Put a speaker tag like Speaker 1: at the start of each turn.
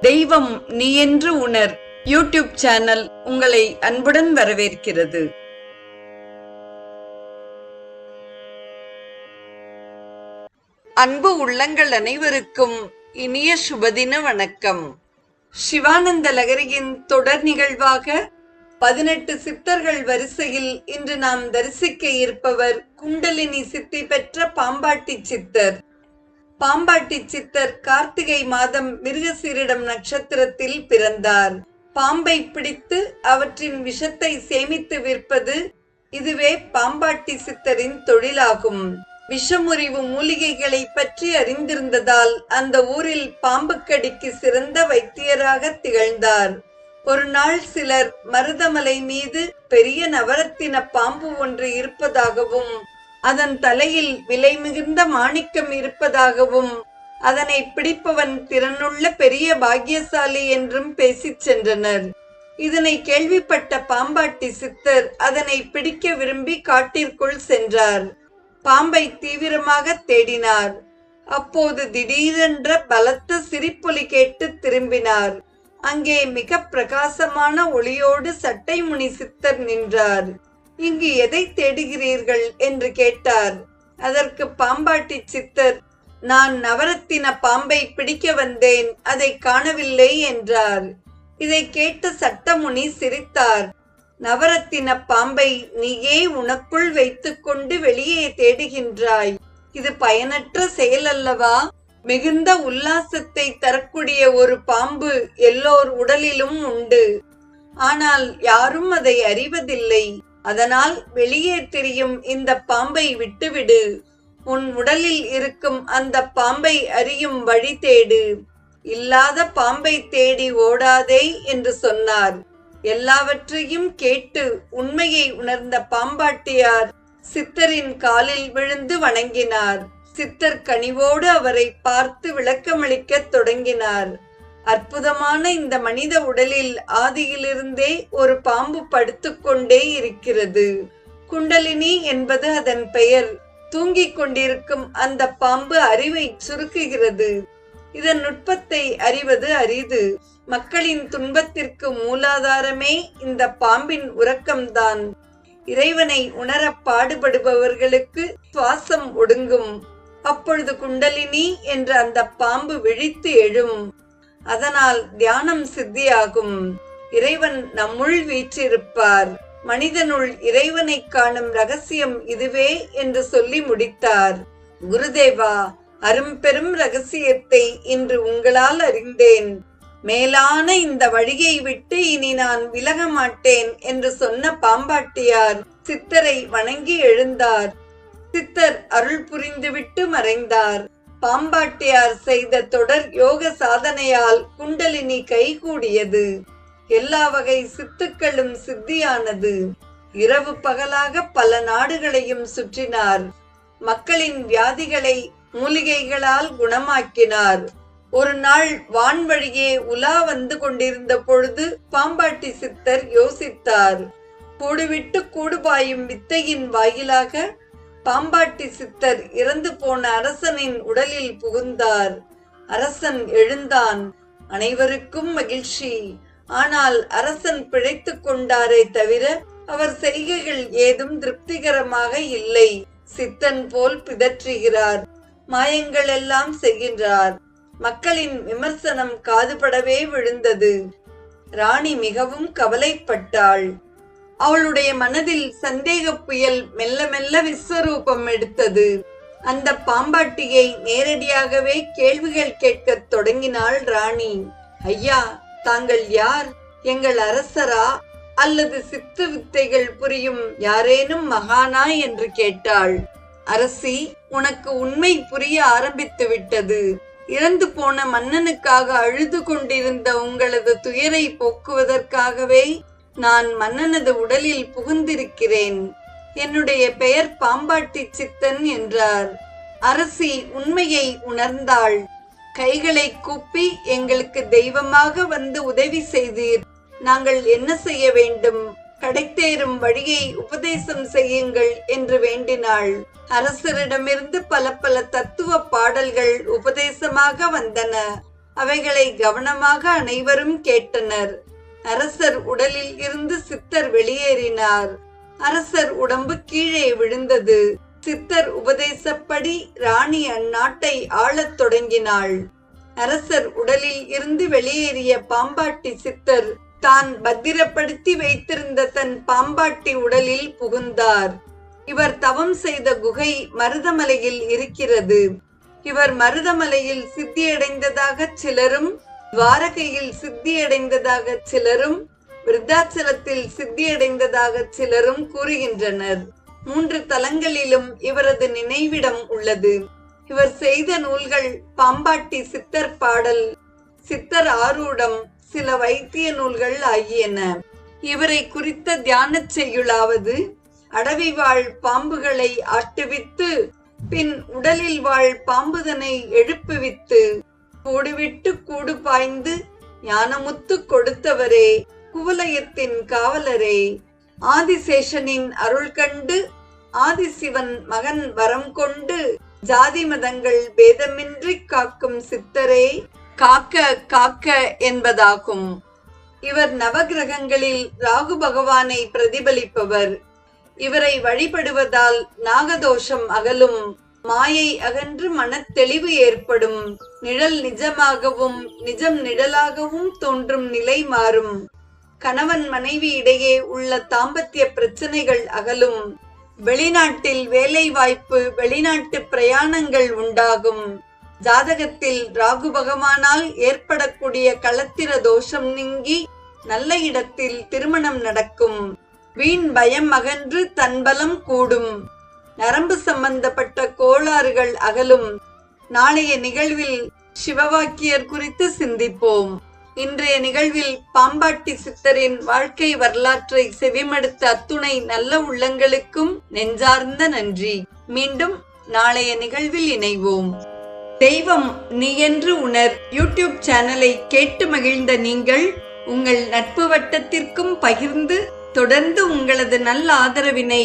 Speaker 1: தெய்வம் நீ என்று உணர். யூடியூப் சேனல் உங்களை அன்புடன் வரவேற்கிறது. அன்பு உள்ளங்கள் அனைவருக்கும் இனிய சுபதின வணக்கம். சிவானந்த லகரியின் தொடர் நிகழ்வாக பதினெட்டு சித்தர்கள் வரிசையில் இன்று நாம் தரிசிக்க இருப்பவர் குண்டலினி சித்தி பெற்ற பாம்பாட்டி சித்தர். பாம்பாட்டி சித்தர் கார்த்திகை மாதம் மிருகசீரிடம் நட்சத்திரத்தில் பிறந்தார். பாம்பை பிடித்து அவற்றின் விஷத்தை சேமித்து விற்பது இதுவே பாம்பாட்டி சித்தரின் தொழிலாகும். விஷமுறிவு மூலிகைகளை பற்றி அறிந்திருந்ததால் அந்த ஊரில் பாம்புக்கடிக்கு சிறந்த வைத்தியராக திகழ்ந்தார். ஒரு நாள் சிலர் மருதமலை மீது பெரிய நவரத்தின பாம்பு ஒன்று இருப்பதாகவும் அதன் தலையில் விலை மிகுந்த மாணிக்கம் இருப்பதாகவும் அதனை பிடிப்பவன் திறனுள்ள பெரிய பாக்கியசாலி என்றும் பேசிச் சென்றனர். இதனை கேள்விப்பட்ட பாம்பாட்டி சித்தர் அதனை பிடிக்க விரும்பி காட்டிற்குள் சென்றார். பாம்பை தீவிரமாக தேடினார். அப்போது திடீரென்ற பலத்த சிரிப்பொலி கேட்டு திரும்பினார். அங்கே மிக பிரகாசமான ஒளியோடு சட்டைமுனி சித்தர் நின்றார். இங்கு எதை தேடுகிறீர்கள்? என்று கேட்டார். அதற்கு பாம்பாட்டி சித்தர் நான் நவரத்தின பாம்பை பிடிக்க வந்தேன் அதை காணவில்லை என்றார். இதை கேட்ட சட்டமுனி சிரித்தார். நவரத்தின பாம்பை நீயே உனக்குள் வைத்துக்கொண்டு வெளியே தேடுகின்றாய். இது பயனற்ற செயல் அல்லவா மிகுந்த உல்லாசத்தை தரக்கூடிய ஒரு பாம்பு எல்லோர் உடலிலும் உண்டு. ஆனால் யாரும் அதை அறிவதில்லை. அதனால் வெளியே தெரியும் இந்த பாம்பை விட்டுவிடு. உன் உடலில் இருக்கும் அந்த பாம்பை அறியும் வழி தேடு. இல்லாத பாம்பை தேடி ஓடாதே என்று சொன்னார். எல்லாவற்றையும் கேட்டு உண்மையை உணர்ந்த பாம்பாட்டியார் சித்தரின் காலில் விழுந்து வணங்கினார். சித்தர் கனிவோடு அவரை பார்த்து விளக்கமளிக்கத் தொடங்கினார். அற்புதமான இந்த மனித உடலில் ஆதியிலிருந்தே ஒரு பாம்பு படுத்துக்கொண்டே இருக்கிறது. குண்டலினி என்பது அதன் பெயர். தூங்கிக் கொண்டிருக்கும் அந்த பாம்பு அறிவை சுருக்குகிறது. இதன் நுட்பத்தை அறிவது அரிது. மக்களின் துன்பத்திற்கு மூலாதாரமே இந்த பாம்பின் உறக்கம்தான். இறைவனை உணர பாடுபடுபவர்களுக்கு சுவாசம் ஒடுங்கும். அப்பொழுது குண்டலினி என்ற அந்த பாம்பு விழித்து எழும். அதனால் தியானம் சித்தியாகும். இறைவன் நம்முள் வீற்றிருப்பார். மனிதனுள் இறைவனை காணும் ரகசியம் இதுவே என்று சொல்லி முடித்தார். குருதேவா அரும்பெரும் ரகசியத்தை இன்று உங்களால் அறிந்தேன். மேலான இந்த வழியை விட்டு இனி நான் விலக மாட்டேன் என்று சொன்ன பாம்பாட்டியார் சித்தரை வணங்கி எழுந்தார். சித்தர் அருள் புரிந்துவிட்டு மறைந்தார். பாம்பாட்டியார் செய்த தொடர் யோக சாதனையால் குண்டலினி கைகூடியது. எல்லா வகை சித்துக்களும் சித்தியானது. இரவு பகலாக பல நாடுகளையும் சுற்றினார். மக்களின் வியாதிகளை மூலிகைகளால் குணமாக்கினார். ஒரு நாள் வான்வழியே உலா வந்து கொண்டிருந்த பொழுது பாம்பாட்டி சித்தர் யோசித்தார். கூடுவிட்டு கூடுபாயும் வித்தையின் வாயிலாக பாம்பாட்டி சித்தர் இறந்து போன அரசனின் உடலில் புகுந்தார். அரசன் எழுந்தான். அனைவருக்கும் மகிழ்ச்சி. ஆனால் அரசன் பிழைத்துக் கொண்டாரே தவிர அவர் செய்கைகள் ஏதும் திருப்திகரமாக இல்லை. சித்தன் போல் பிதற்றுகிறார். மாயங்கள் எல்லாம் செய்கின்றார். மக்களின் விமர்சனம் காதுபடவே விழுந்தது. ராணி மிகவும் கவலைப்பட்டாள். அவளுடைய மனதில் சந்தேக புயல் மெல்ல மெல்ல விஸ்வரூபம் எடுத்தது. அந்த பாம்பாட்டியை நேரடியாகவே கேள்விகள் கேட்கத் தொடங்கினாள் ராணி. ஐயா தாங்கள் யார்? எங்கள் அரசரா? அல்லது சித்து வித்தைகள் புரியும் யாரேனும் மகானா? என்று கேட்டாள். அரசி உனக்கு உண்மை புரிய ஆரம்பித்து விட்டது. இறந்து போன மன்னனுக்காக அழுது கொண்டிருந்த உங்களது துயரை போக்குவதற்காகவே நான் மன்னனது உடலில் புகுந்திருக்கிறேன். என்னுடைய பெயர் பாம்பாட்டி சித்தன் என்றார். அரசி உண்மையை உணர்ந்தாள். கைகளை கூப்பி எங்களுக்கு தெய்வமாக வந்து உதவி செய்தீர். நாங்கள் என்ன செய்ய வேண்டும்? கடைத்தேறும் வழியை உபதேசம் செய்யுங்கள் என்று வேண்டினாள். அரசரிடமிருந்து பல பல தத்துவ பாடல்கள் உபதேசமாக வந்தன. அவைகளை கவனமாக அனைவரும் கேட்டனர். அரசர் உடலில் இருந்து சித்தர் வெளியேறினார். அரசர் உடம்பு கீழே விழுந்தது. சித்தர் உபதேசப்படி ராணி அந்நாட்டை ஆளத் தொடங்கினாள். அரசர் உடலில் இருந்து வெளியேறிய பாம்பாட்டி சித்தர் தான் பத்திரப்படுத்தி வைத்திருந்த தன் பாம்பாட்டி உடலில் புகுந்தார். இவர் தவம் செய்த குகை மருதமலையில் இருக்கிறது. இவர் மருதமலையில் சித்தியடைந்ததாக சிலரும் துவாரகையில் சித்தியடைந்ததாக சிலரும் விருத்தாச்சலத்தில் சித்தியடைந்ததாக சிலரும் கூறுகின்றனர். மூன்று தலங்களிலும் இவரது நினைவிடம் உள்ளது. இவர் செய்த நூல்கள் பாம்பாட்டி சித்தர் பாடல் சித்தர் ஆரூடம் சில வைத்திய நூல்கள் ஆகியன. இவரை குறித்த தியானச் செய்யுளாவது அடவி வாழ் பாம்புகளை ஆட்டுவித்து பின் உடலில் வாழ் பாம்புதனை எழுப்புவித்து கூடுவிட்டு கூடு பாய்ந்து ஞானமுத்து கொடுத்தவரே குவலயத்தின் காவலரே. ஆதிசேஷனின் அருள் கண்டு ஆதிசிவன் மகன் வரம் கொண்டு ஜாதி மதங்கள் பேதமின்றி காக்கும் சித்தரே. காக்க காக்க என்பதாகும். இவர் நவகிரகங்களில் ராகு பகவானை பிரதிபலிப்பவர். இவரை வழிபடுவதால் நாகதோஷம் அகலும். மாயை அகன்று மனத்தெளிவு ஏற்படும். நிழல் நிஜமாகவும் நிஜம் நிழலாகவும் தோன்றும் நிலை மாறும். கணவன் மனைவி இடையே உள்ள தாம்பத்திய பிரச்சனைகள் அகலும். வெளிநாட்டில் வேலை வாய்ப்பு வெளிநாட்டு பிரயாணங்கள் உண்டாகும். ஜாதகத்தில் ராகு பகவானால் ஏற்படக்கூடிய களத்திர தோஷம் நீங்கி நல்ல இடத்தில் திருமணம் நடக்கும். வீண் பயம் அகன்று தன்பலம் கூடும். நரம்பு சம்பந்தப்பட்ட கோளாறுகள் அகலும். நாளைய நிகழ்வில் சிவவாக்கியர் குறித்து சிந்திப்போம். இன்றைய நிகழ்வில் பாம்பாட்டி சித்தரின் வாழ்க்கை வரலாற்றை செவிமடுத்த அத்துணை நல்ல உள்ளங்களுக்கும் நெஞ்சார்ந்த நன்றி. மீண்டும் நாளைய நிகழ்வில் இணைவோம். தெய்வம் நீ என்று உணர் யூடியூப் சேனலை கேட்டு மகிழ்ந்த நீங்கள் உங்கள் நட்பு வட்டத்திற்கும் பகிர்ந்து தொடர்ந்து உங்களது நல்ல ஆதரவினை